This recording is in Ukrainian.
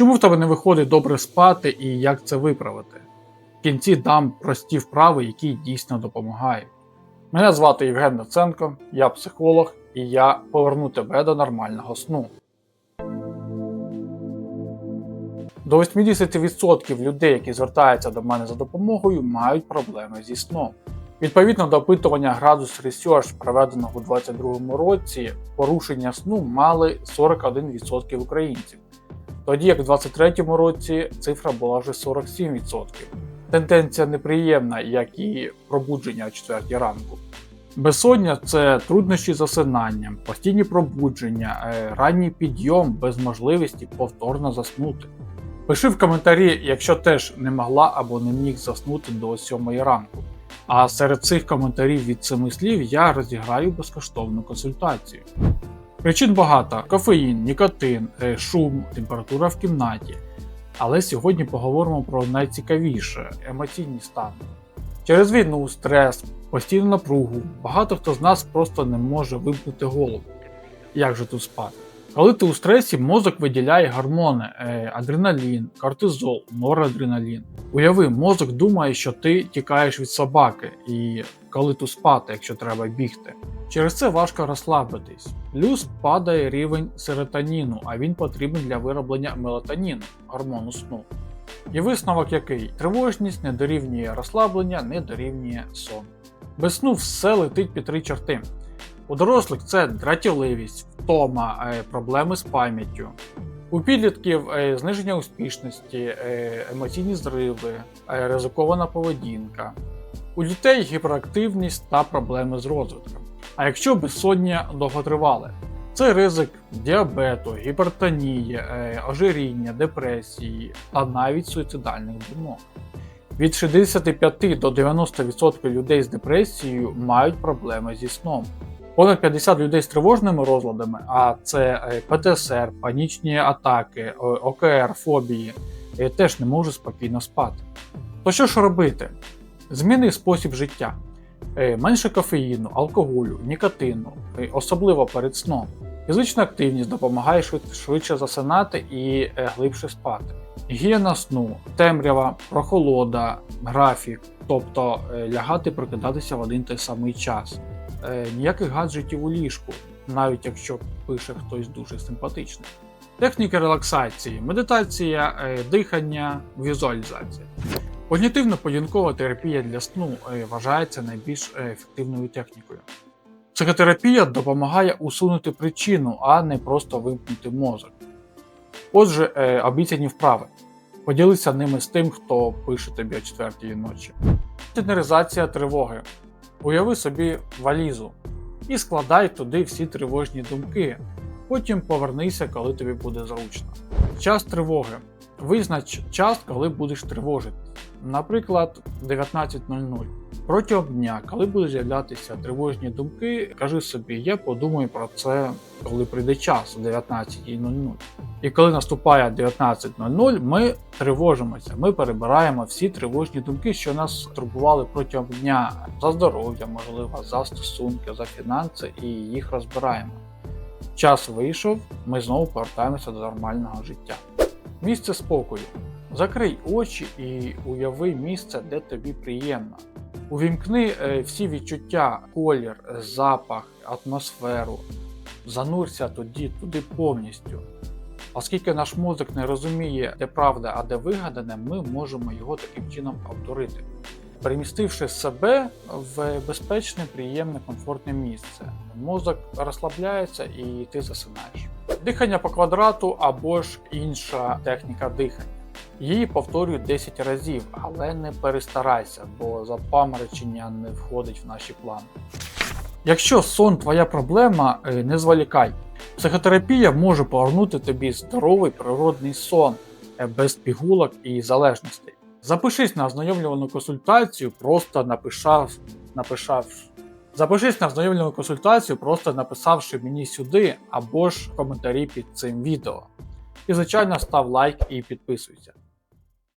Чому в тебе не виходить добре спати і як це виправити? В кінці дам прості вправи, які дійсно допомагають. Мене звати Євген Доценко, я психолог, і я поверну тебе до нормального сну. До 80% людей, які звертаються до мене за допомогою, мають проблеми зі сном. Відповідно до опитування Gradus Research, проведеного у 2022 році, порушення сну мали 41% українців, тоді як у 2023 році цифра була вже 47%. Тенденція неприємна, як і пробудження о 4 ранку. Безсоння це труднощі з засинанням, постійні пробудження, е, ранній підйом без можливості повторно заснути. Пиши в коментарі, якщо теж не могла або не міг заснути до 7 ранку. А серед цих коментарів від 7 слів я розіграю безкоштовну консультацію. Причин багато: кофеїн, нікотин, е, шум, температура в кімнаті. Але сьогодні поговоримо про найцікавіше емоційні стани. Через війну, стрес, постійну напругу, багато хто з нас просто не може вимкнути голову. Як же тут спати? Коли ти у стресі, мозок виділяє гормони, е, адреналін, кортизол, норадреналін. Уяви, мозок думає, що ти тікаєш від собаки, і коли тут спати, якщо треба бігти. Через це важко розслабитись. Плюс падає рівень серотоніну, а він потрібен для вироблення мелатоніну, гормону сну. І висновок який? Тривожність не дорівнює розслаблення, не дорівнює сон. Без сну все летить під три чорти. У дорослих це дратівливість, втома, е, проблеми з пам'яттю. У підлітків е, зниження успішності, е, емоційні зриви, ризикована поведінка. У дітей гіперактивність та проблеми з розвитком. А якщо безсоння довготривале, це ризик діабету, гіпертонії, е, ожиріння, депресії та навіть суїцидальних думок. Від 65 до 90% людей з депресією мають проблеми зі сном. Понад 50 людей з тривожними розладами, а це е, ПТСР, панічні атаки, ОКР, фобії, е, теж не можуть спокійно спати. То що ж робити? Зміни спосіб життя. Е, Менше кофеїну, алкоголю, нікотину, е, особливо перед сном. Фізична активність допомагає швидше засинати і е, глибше спати. Гігієна сну, темрява, прохолода, графік, тобто лягати прокидатися в один той самий час. Ніяких гаджетів у ліжку, навіть якщо пише хтось дуже симпатичний. Техніки релаксації, медитація, дихання, візуалізація. Когнітивно-поведінкова терапія для сну е, вважається найбільш е, ефективною технікою. Психотерапія допомагає усунути причину, а не просто вимкнути мозок. Отже, е, обіцяні вправи. Поділися ними з тим, хто пише тобі о 4 ночі. Генералізація тривоги. Уяви собі валізу і складай туди всі тривожні думки. Потім повернися, коли тобі буде зручно. Час тривоги. Визнач час, коли будеш тривожити. Наприклад, 19.00. Протягом дня, коли будуть з'являтися тривожні думки, кажи собі, я подумаю про це, коли прийде час о 19.00. І коли наступає 19.00, ми тривожимося, ми перебираємо всі тривожні думки, що нас турбували протягом дня за здоров'я, можливо, за стосунки, за фінанси, і їх розбираємо. Час вийшов, ми знову повертаємося до нормального життя. Місце спокою. Закрий очі і уяви місце, де тобі приємно. Увімкни е, всі відчуття, колір, запах, атмосферу. Занурся тоді туди повністю. Оскільки наш мозок не розуміє, де правда, а де вигадане, ми можемо його таким чином повторити, перемістивши себе в безпечне, приємне, комфортне місце. Мозок розслабляється і ти засинаєш. Дихання по квадрату або ж інша техніка дихання. Її повторюй 10 разів, але не перестарайся, бо запаморочення не входить в наші плани. Якщо сон твоя проблема, е, не зволікай. Психотерапія може повернути тобі здоровий природний сон е, без пігулок і залежностей. Запишись на ознайомлювану консультацію, просто напишав, напишав. Запишись на ознайомлювану консультацію, просто написавши мені сюди або ж коментарі під цим відео. І, звичайно, став лайк і підписуйся.